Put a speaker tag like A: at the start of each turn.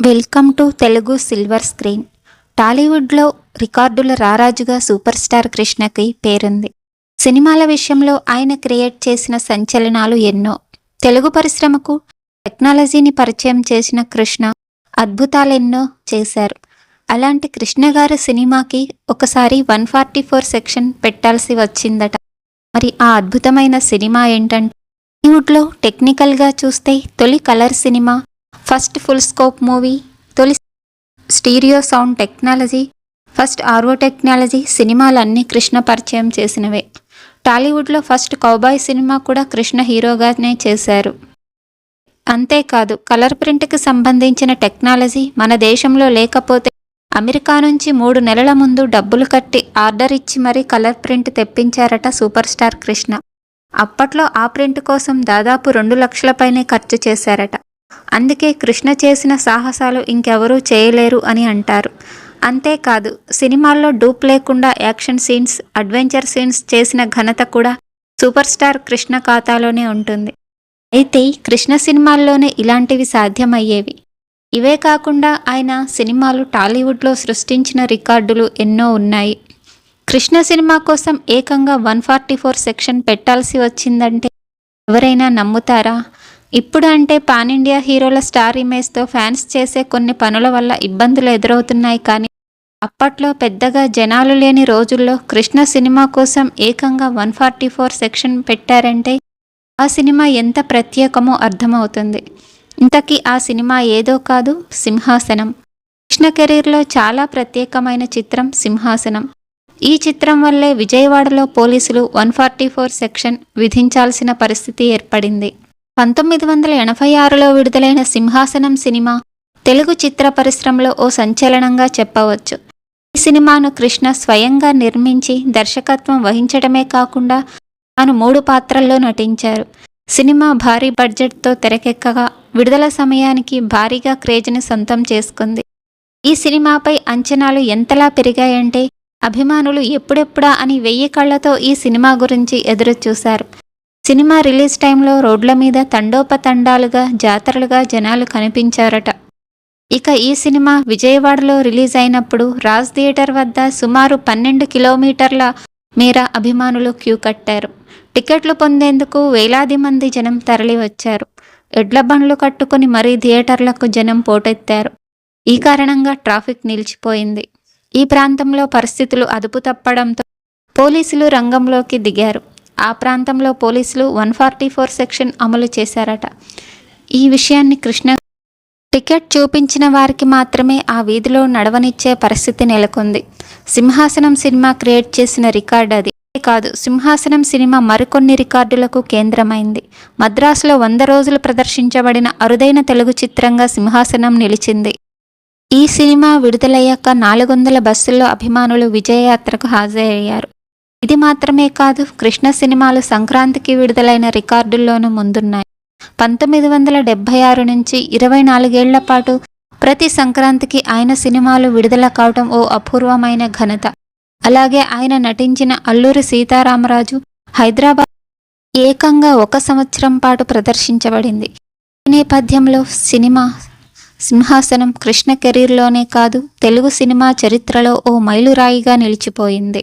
A: Welcome to Telugu silver screen. టాలీవుడ్లో రికార్డుల రారాజుగా super star కృష్ణకి పేరుంది. సినిమాల విషయంలో ఆయన క్రియేట్ చేసిన సంచలనాలు ఎన్నో. తెలుగు పరిశ్రమకు టెక్నాలజీని పరిచయం చేసిన కృష్ణ అద్భుతాలెన్నో చేశారు. అలాంటి కృష్ణ గారి సినిమాకి ఒకసారి వన్ ఫార్టీ ఫోర్ సెక్షన్ పెట్టాల్సి వచ్చిందట. మరి ఆ అద్భుతమైన సినిమా ఏంటంటే టాలీవుడ్లో టెక్నికల్గా చూస్తే తొలి colour cinema first full scope movie తొలి స్టీరియో సౌండ్ టెక్నాలజీ ఫస్ట్ ఆర్వో టెక్నాలజీ సినిమాలన్నీ కృష్ణ పరిచయం చేసినవే. టాలీవుడ్లో ఫస్ట్ కౌబాయ్ సినిమా కూడా కృష్ణ హీరోగానే చేశారు. అంతేకాదు కలర్ ప్రింట్కి సంబంధించిన టెక్నాలజీ మన దేశంలో లేకపోతే అమెరికా నుంచి మూడు నెలల ముందు డబ్బులు కట్టి ఆర్డర్ ఇచ్చి మరీ కలర్ ప్రింట్ తెప్పించారట సూపర్ స్టార్ కృష్ణ. అప్పట్లో ఆ ప్రింట్ కోసం దాదాపు రెండు లక్షల పైనే ఖర్చు చేశారట. అందుకే కృష్ణ చేసిన సాహసాలు ఇంకెవరూ చేయలేరు అని అంటారు. అంతేకాదు సినిమాల్లో డూప్ లేకుండా యాక్షన్ సీన్స్ అడ్వెంచర్ సీన్స్ చేసిన ఘనత కూడా సూపర్ స్టార్ కృష్ణ ఖాతాలోనే ఉంటుంది. అయితే కృష్ణ సినిమాల్లోనే ఇలాంటివి సాధ్యమయ్యేవి. ఇవే కాకుండా ఆయన సినిమాలు టాలీవుడ్లో సృష్టించిన రికార్డులు ఎన్నో ఉన్నాయి. కృష్ణ సినిమా కోసం ఏకంగా వన్ ఫార్టీ ఫోర్ సెక్షన్ పెట్టాల్సి వచ్చిందంటే ఎవరైనా నమ్ముతారా? ఇప్పుడు అంటే పాన్ ఇండియా హీరోల స్టార్ ఇమేజ్తో ఫ్యాన్స్ చేసే కొన్ని పనుల వల్ల ఇబ్బందులు ఎదురవుతున్నాయి కానీ అప్పట్లో పెద్దగా జనాలు లేని రోజుల్లో కృష్ణ సినిమా కోసం ఏకంగా వన్ ఫార్టీ ఫోర్ సెక్షన్ పెట్టారంటే ఆ సినిమా ఎంత ప్రత్యేకమో అర్థమవుతుంది. ఇంతకీ ఆ సినిమా ఏదో కాదు సింహాసనం. కృష్ణ కెరీర్లో చాలా ప్రత్యేకమైన చిత్రం సింహాసనం. ఈ చిత్రం వల్లే విజయవాడలో పోలీసులు వన్ ఫార్టీ ఫోర్ సెక్షన్ విధించాల్సిన పరిస్థితి ఏర్పడింది. పంతొమ్మిది వందల ఎనభై ఆరులో విడుదలైన సింహాసనం సినిమా తెలుగు చిత్ర పరిశ్రమలో ఓ సంచలనంగా చెప్పవచ్చు. ఈ సినిమాను కృష్ణ స్వయంగా నిర్మించి దర్శకత్వం వహించడమే కాకుండా తాను మూడు పాత్రల్లో నటించారు. సినిమా భారీ బడ్జెట్తో తెరకెక్కగా విడుదల సమయానికి భారీగా క్రేజ్ని సొంతం చేసుకుంది. ఈ సినిమాపై అంచనాలు ఎంతలా పెరిగాయంటే అభిమానులు ఎప్పుడెప్పుడా అని వెయ్యి కళ్ళతో ఈ సినిమా గురించి ఎదురుచూశారు. సినిమా రిలీజ్ టైంలో రోడ్ల మీద తండోపతండాలుగా జాతరలుగా జనాలు కనిపించారట. ఇక ఈ సినిమా విజయవాడలో రిలీజ్ అయినప్పుడు రాజ్ థియేటర్ వద్ద సుమారు పన్నెండు కిలోమీటర్ల మేర అభిమానులు క్యూ కట్టారు. టికెట్లు పొందేందుకు వేలాది మంది జనం తరలి వచ్చారు ఎడ్ల బండ్లు కట్టుకుని మరీ థియేటర్లకు జనం పోటెత్తారు. ఈ కారణంగా ట్రాఫిక్ నిలిచిపోయింది. ఈ ప్రాంతంలో పరిస్థితులు అదుపు తప్పడంతో పోలీసులు రంగంలోకి దిగారు. ఆ ప్రాంతంలో పోలీసులు వన్ ఫార్టీ ఫోర్ సెక్షన్ అమలు చేశారట. ఈ విషయాన్ని కృష్ణ టికెట్ చూపించిన వారికి మాత్రమే ఆ వీధిలో నడవనిచ్చే పరిస్థితి నెలకొంది. సింహాసనం సినిమా క్రియేట్ చేసిన రికార్డు అది. కాదు సింహాసనం సినిమా మరికొన్ని రికార్డులకు కేంద్రమైంది. మద్రాసులో వంద రోజులు ప్రదర్శించబడిన అరుదైన తెలుగు చిత్రంగా సింహాసనం నిలిచింది. ఈ సినిమా విడుదలయ్యాక నాలుగు వందల బస్సుల్లో అభిమానులు విజయయాత్రకు హాజరయ్యారు. ఇది మాత్రమే కాదు కృష్ణ సినిమాలు సంక్రాంతికి విడుదలైన రికార్డుల్లోనూ ముందున్నాయి. పంతొమ్మిది వందల డెబ్భై ఆరు నుంచి ఇరవై నాలుగేళ్ళ పాటు ప్రతి సంక్రాంతికి ఆయన సినిమాలు విడుదల కావటం ఓ అపూర్వమైన ఘనత. అలాగే ఆయన నటించిన అల్లూరి సీతారామరాజు హైదరాబాద్ ఏకంగా ఒక సంవత్సరం పాటు ప్రదర్శించబడింది. ఈ నేపథ్యంలో సినిమా సింహాసనం కృష్ణ కెరీర్లోనే కాదు తెలుగు సినిమా చరిత్రలో ఓ మైలురాయిగా నిలిచిపోయింది.